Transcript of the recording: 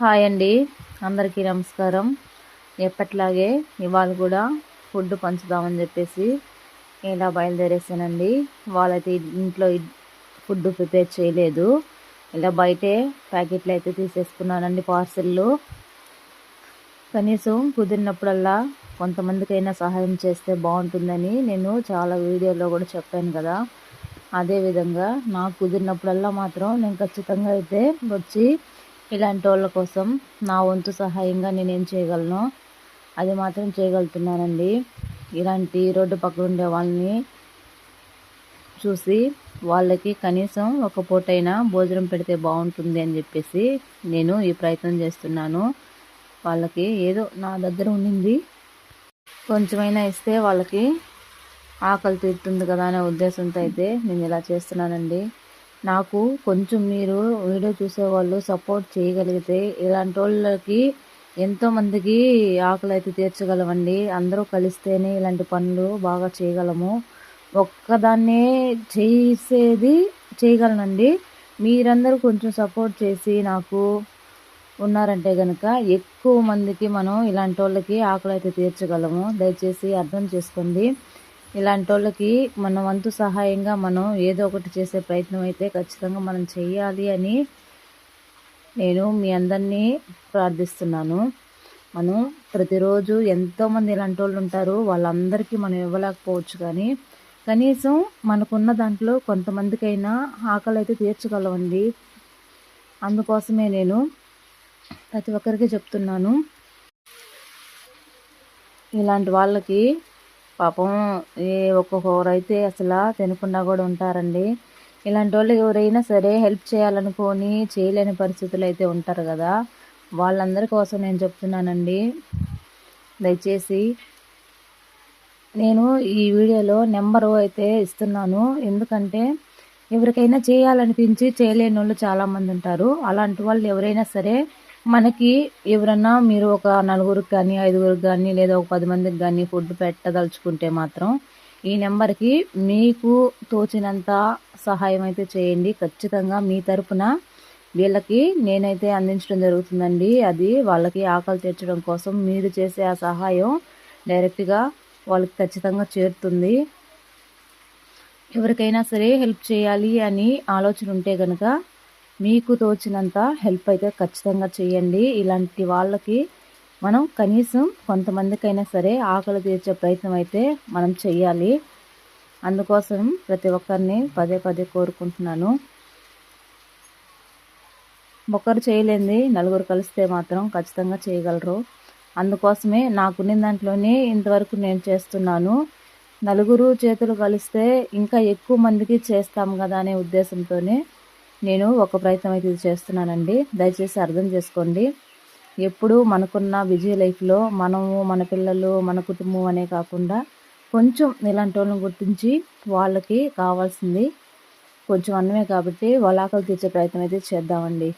Hi అండి. అందరికీ నమస్కారం. ఎప్పట్లాగే ఇవాళ కూడా ఫుడ్ పంచుదామని చెప్పేసి ఇలా బయలుదేరేసానండి. వాళ్ళైతే ఇంట్లో ఫుడ్ ప్రిపేర్ చేయలేదు. ఇలా బయటే ప్యాకెట్లు అయితే తీసేసుకున్నానండి పార్సిల్లు. కనీసం కుదిరినప్పుడల్లా కొంతమందికైనా సహాయం చేస్తే బాగుంటుందని నేను చాలా వీడియోలో కూడా చెప్పాను కదా. అదేవిధంగా నాకు కుదిరినప్పుడల్లా మాత్రం నేను ఖచ్చితంగా అయితే వచ్చి ఇలాంటి వాళ్ళ కోసం నా వంతు సహాయంగా నేనేం చేయగలను? అది మాత్రం చేయగలుగుతున్నానండి. ఇలాంటి రోడ్డు పక్కన ఉండే వాళ్ళని చూసి వాళ్ళకి కనీసం ఒక పూటైనా భోజనం పెడితే బాగుంటుంది అని చెప్పేసి నేను ఈ ప్రయత్నం చేస్తున్నాను. వాళ్ళకి ఏదో నా దగ్గర ఉండింది. కొంచెమైనా ఇస్తే వాళ్ళకి ఆకలి తీరుతుంది కదా అనే ఉద్దేశంతో అయితే నేను ఇలా చేస్తున్నానండి. నాకు కొంచెం మీరు వీడియో చూసేవాళ్ళు సపోర్ట్ చేయగలిగితే ఇలాంటి వాళ్ళకి ఎంతోమందికి ఆకలి అయితే తీర్చగలమండి. అందరూ కలిస్తేనే ఇలాంటి పనులు బాగా చేయగలము. ఒక్కదాన్నే చేసేది చేయగలనండి. మీరందరూ కొంచెం సపోర్ట్ చేసి నాకు ఉన్నారంటే కనుక ఎక్కువ మందికి మనం ఇలాంటి వాళ్ళకి ఆకలి అయితే తీర్చగలము. దయచేసి అర్థం చేసుకోండి. ఇలాంటి వాళ్ళకి మన వంతు సహాయంగా మనం ఏదో ఒకటి చేసే ప్రయత్నం అయితే ఖచ్చితంగా మనం చేయాలి అని నేను మీ అందరినీ ప్రార్థిస్తున్నాను. మనం ప్రతిరోజు ఎంతోమంది ఇలాంటి వాళ్ళు ఉంటారు వాళ్ళందరికీ మనం ఇవ్వలేకపోవచ్చు కానీ కనీసం మనకున్న దాంట్లో కొంతమందికైనా ఆకలి అయితే తీర్చగలవండి. అందుకోసమే నేను ప్రతి ఒక్కరికి చెప్తున్నాను. ఇలాంటి వాళ్ళకి పాపం ఏ ఒక్కొక్కరు అయితే అసలు తినకుండా కూడా ఉంటారండి. ఇలాంటి వాళ్ళు ఎవరైనా సరే హెల్ప్ చేయాలనుకొని చేయలేని పరిస్థితులు అయితే ఉంటారు కదా. వాళ్ళందరి కోసం నేను చెప్తున్నానండి. దయచేసి నేను ఈ వీడియోలో నెంబరు అయితే ఇస్తున్నాను. ఎందుకంటే ఎవరికైనా చేయాలనిపించి చేయలేని వాళ్ళు చాలామంది ఉంటారు. అలాంటి వాళ్ళు ఎవరైనా సరే మనకి ఎవరన్నా మీరు ఒక నలుగురికి కానీ ఐదుగురికి కానీ లేదా ఒక పది మందికి కానీ ఫుడ్ పెట్టదలుచుకుంటే మాత్రం ఈ నెంబర్కి మీకు తోచినంత సహాయం అయితే చేయండి. ఖచ్చితంగా మీ తరపున వీళ్ళకి నేనైతే అందించడం జరుగుతుందండి. అది వాళ్ళకి ఆకలి తీర్చడం కోసం మీరు చేసే ఆ సహాయం డైరెక్ట్గా వాళ్ళకి ఖచ్చితంగా చేరుతుంది. ఎవరికైనా సరే హెల్ప్ చేయాలి అని ఆలోచన ఉంటే కనుక మీకు తోచినంత హెల్ప్ అయితే ఖచ్చితంగా చేయండి. ఇలాంటి వాళ్ళకి మనం కనీసం కొంతమందికైనా సరే ఆకలి తీర్చే ప్రయత్నం అయితే మనం చెయ్యాలి అందుకోసం ప్రతి ఒక్కరిని పదే పదే కోరుకుంటున్నాను. ఒకరు చేయలేంది నలుగురు కలిస్తే మాత్రం ఖచ్చితంగా చేయగలరు. అందుకోసమే నాకున్న దాంట్లోనే ఇంతవరకు నేను చేస్తున్నాను. నలుగురు చేతులు కలిస్తే ఇంకా ఎక్కువ మందికి చేస్తాం కదా అనే ఉద్దేశంతోనే నేను ఒక ప్రయత్నం అయితే ఇది చేస్తున్నానండి. దయచేసి అర్థం చేసుకోండి. ఎప్పుడు మనకున్న బిజీ లైఫ్లో మనము మన పిల్లలు మన కుటుంబం అనే కాకుండా కొంచెం ఇలాంటి వాళ్ళని గుర్తించి వాళ్ళకి కావాల్సింది కొంచెం అన్నమే కాబట్టి వాళ్ళ ఆకలి తీర్చే ప్రయత్నం అయితే చేద్దామండి.